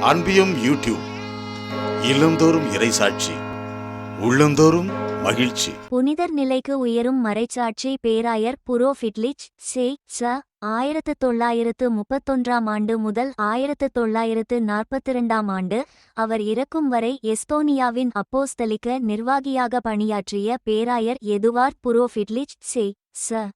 அன்பியும் YouTube இல்லந்தோறும் இறைசாட்சி உள்ளந்தோறும் மகிழ்ச்சி. புனிதர் நிலைக்கு உயரும் மறைச்சாட்சி பேராயர் புரோஃபிட்லிச் சே ச ஆயிரத்து தொள்ளாயிரத்து முப்பத்தொன்றாம் ஆண்டு முதல் ஆயிரத்து தொள்ளாயிரத்து நாற்பத்திரண்டாம் ஆண்டு அவர் இறக்கும் வரை எஸ்தோனியாவின் அப்போஸ்தலிக்க நிர்வாகியாக பணியாற்றிய பேராயர் எதுவார் புரோஃபிட்லிச் சே ச.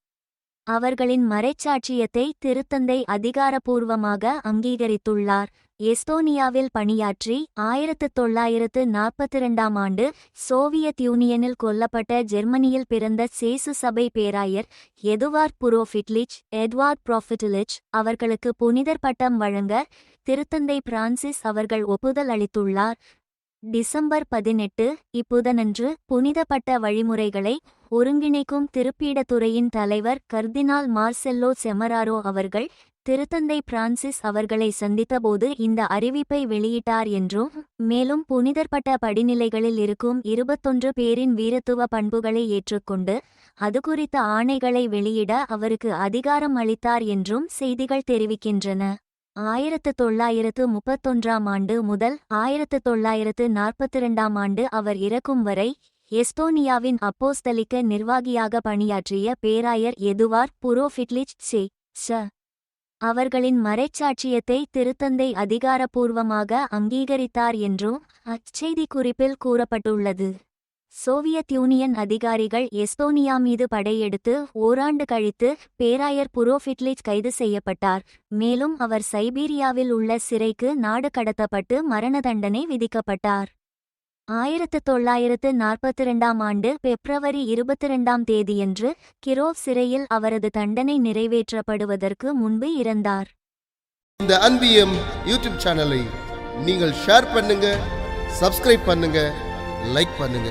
அவர்களின் மறைச்சாட்சியத்தை திருத்தந்தை அதிகாரப்பூர்வமாக அங்கீகரித்துள்ளார். எஸ்தோனியாவில் பணியாற்றி ஆயிரத்து தொள்ளாயிரத்து நாற்பத்திரண்டாம் ஆண்டு சோவியத் யூனியனில் கொல்லப்பட்ட ஜெர்மனியில் பிறந்த சேசு சபை பேராயர் எதுவார்ட் புரோஃபிட்லிச் எட்வார்ட் ப்ராஃபிட்டிலிச் அவர்களுக்கு புனிதர் பட்டம் வழங்க திருத்தந்தை பிரான்சிஸ் அவர்கள் ஒப்புதல் அளித்துள்ளார். டிசம்பர் பதினெட்டு இப்புதனன்று புனிதப்பட்ட வழிமுறைகளை ஒருங்கிணைக்கும் திருப்பீடத்துறையின் தலைவர் கர்தினால் மார்செல்லோ செமராரோ அவர்கள் திருத்தந்தை பிரான்சிஸ் அவர்களை சந்தித்தபோது இந்த அறிவிப்பை வெளியிட்டார் என்றும் மேலும் புனிதர்பட்ட படிநிலைகளில் இருக்கும் இருபத்தொன்று பேரின் வீரத்துவ பண்புகளை ஏற்றுக்கொண்டு அது குறித்த ஆணைகளை வெளியிட அவருக்கு அதிகாரம் அளித்தார் என்றும் செய்திகள் தெரிவிக்கின்றன. ஆயிரத்து தொள்ளாயிரத்து முப்பத்தொன்றாம் ஆண்டு முதல் ஆயிரத்து தொள்ளாயிரத்து நாற்பத்திரண்டாம் ஆண்டு அவர் இறக்கும் வரை எஸ்தோனியாவின் அப்போஸ்தலிக்க நிர்வாகியாக பணியாற்றிய பேராயர் எதுவார் புரோஃபிட்லிச் சே ச. அவர்களின் மறைச்சாட்சியத்தை திருத்தந்தை அதிகாரப்பூர்வமாக அங்கீகரித்தார் என்றும் அச்செய்தி குறிப்பில் கூறப்பட்டுள்ளது. சோவியத் யூனியன் அதிகாரிகள் எஸ்தோனியா மீது படையெடுத்து ஓராண்டு கழித்து பேராயர் புரோஃபிட்லிச் கைது செய்யப்பட்டார். மேலும் அவர் சைபீரியாவில் உள்ள சிறைக்கு நாடு கடத்தப்பட்டு மரண தண்டனை விதிக்கப்பட்டார். ஆயிரத்து தொள்ளாயிரத்து நாற்பத்திரண்டாம் ஆண்டு பிப்ரவரி இருபத்திரண்டாம் தேதியன்று கிரோவ் சிறையில் அவரது தண்டனை நிறைவேற்றப்படுவதற்கு முன்பு இறந்தார். இந்த அன்பியம் யூடியூப் சேனலை நீங்கள் ஷேர் பண்ணுங்க சப்ஸ்கிரைப் பண்ணுங்க லைக் பண்ணுங்க.